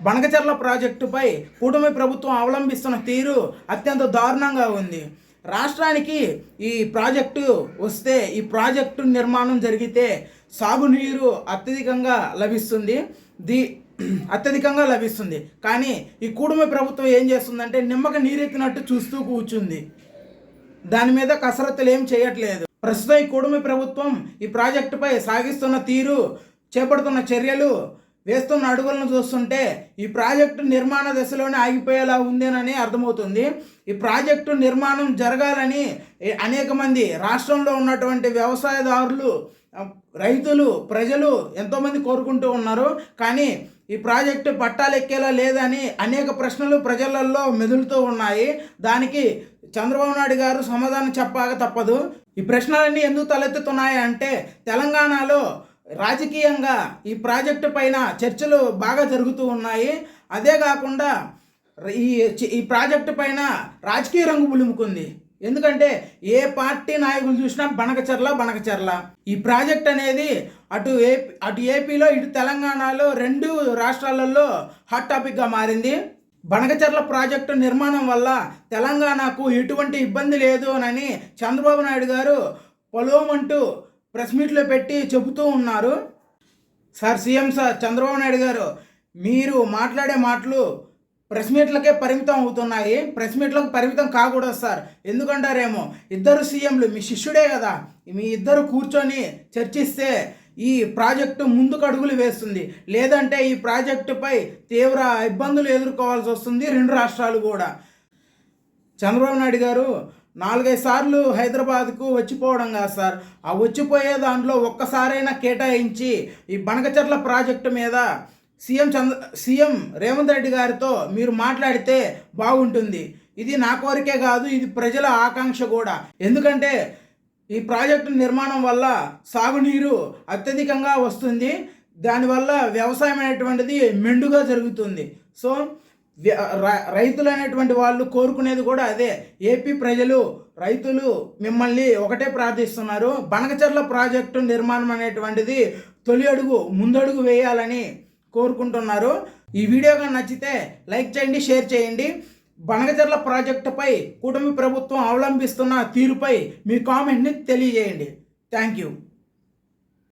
బనకచర్ల ప్రాజెక్టుపై కూటమి ప్రభుత్వం అవలంబిస్తున్న తీరు అత్యంత దారుణంగా ఉంది. రాష్ట్రానికి ఈ ప్రాజెక్టు వస్తే ఈ ప్రాజెక్టు నిర్మాణం జరిగితే సాగునీరు అత్యధికంగా లభిస్తుంది. ది అత్యధికంగా లభిస్తుంది. కానీ ఈ కూటమి ప్రభుత్వం ఏం చేస్తుందంటే నిమ్మక నీరెత్తినట్టు చూస్తూ కూర్చుంది. దాని మీద కసరత్తులు ఏం చేయట్లేదు. ప్రస్తుతం ఈ కూటమి ప్రభుత్వం ఈ ప్రాజెక్టుపై సాగిస్తున్న తీరు చేపడుతున్న చర్యలు వేస్తున్న అడుగులను చూస్తుంటే ఈ ప్రాజెక్టు నిర్మాణ దశలోనే ఆగిపోయేలా ఉందేనని అర్థమవుతుంది. ఈ ప్రాజెక్టు నిర్మాణం జరగాలని అనేక మంది రాష్ట్రంలో ఉన్నటువంటి వ్యవసాయదారులు రైతులు ప్రజలు ఎంతోమంది కోరుకుంటూ ఉన్నారు. కానీ ఈ ప్రాజెక్టు పట్టాలెక్కేలా లేదని అనేక ప్రశ్నలు ప్రజలలో మెదులుతూ ఉన్నాయి. దానికి చంద్రబాబు నాయుడు గారు సమాధానం చెప్పాక తప్పదు. ఈ ప్రశ్నలన్నీ ఎందుకు తలెత్తుతున్నాయి అంటే తెలంగాణలో రాజకీయంగా ఈ ప్రాజెక్టు పైన చర్చలు బాగా జరుగుతూ ఉన్నాయి. అదే కాకుండా ఈ ఈ ప్రాజెక్టు పైన రాజకీయ రంగు పులుముకుంది ఎందుకంటే ఏ పార్టీ నాయకులు చూసినా బనకచర్ల బనకచర్ల. ఈ ప్రాజెక్ట్ అనేది అటు ఏపీ అటు ఏపీలో ఇటు తెలంగాణలో రెండు రాష్ట్రాలలో హాట్ టాపిక్గా మారింది. బనకచర్ల ప్రాజెక్టు నిర్మాణం వల్ల తెలంగాణకు ఎటువంటి ఇబ్బంది లేదు అని చంద్రబాబు నాయుడు గారు పొలవమంటూ ప్రెస్ మీట్లో పెట్టి చెబుతూ ఉన్నారు. Sir CM sir Chandrababu Naidu గారు మీరు మాట్లాడే మాటలు ప్రెస్ మీట్లకే పరిమితం అవుతున్నాయి. ప్రెస్ మీట్లకు పరిమితం కాకూడదు సార్. ఎందుకంటారేమో ఇద్దరు సీఎంలు మీ శిష్యుడే కదా. మీ ఇద్దరు కూర్చొని చర్చిస్తే ఈ ప్రాజెక్టు ముందుకు అడుగులు వేస్తుంది. లేదంటే ఈ ప్రాజెక్టుపై తీవ్ర ఇబ్బందులు ఎదుర్కోవాల్సి వస్తుంది రెండు రాష్ట్రాలు కూడా. చంద్రబాబు నాయుడు గారు నాలుగైదు సార్లు హైదరాబాద్కు వచ్చిపోవడం కాదు సార్. ఆ వచ్చిపోయే దాంట్లో ఒక్కసారైనా కేటాయించి ఈ బనకచర్ల ప్రాజెక్టు మీద సీఎం చంద్ర సీఎం రేవంత్ రెడ్డి గారితో మీరు మాట్లాడితే బాగుంటుంది. ఇది నా కోరికే కాదు ఇది ప్రజల ఆకాంక్ష కూడా. ఎందుకంటే ఈ ప్రాజెక్టు నిర్మాణం వల్ల సాగునీరు అత్యధికంగా వస్తుంది. దానివల్ల వ్యవసాయం అనేటువంటిది మెండుగా జరుగుతుంది. సో రైతులు అనేటువంటి వాళ్ళు కోరుకునేది కూడా అదే. ఏపీ ప్రజలు రైతులు మిమ్మల్ని ఒకటే ప్రార్థిస్తున్నారు. బనకచర్ల ప్రాజెక్టు నిర్మాణం అనేటువంటిది తొలి అడుగు ముందడుగు వేయాలని కోరుకుంటున్నారు. ఈ వీడియో కానీ నచ్చితే లైక్ చేయండి షేర్ చేయండి. బనకచర్ల ప్రాజెక్టుపై కూటమి ప్రభుత్వం అవలంబిస్తున్న తీరుపై మీ కామెంట్ని తెలియజేయండి. Thank you.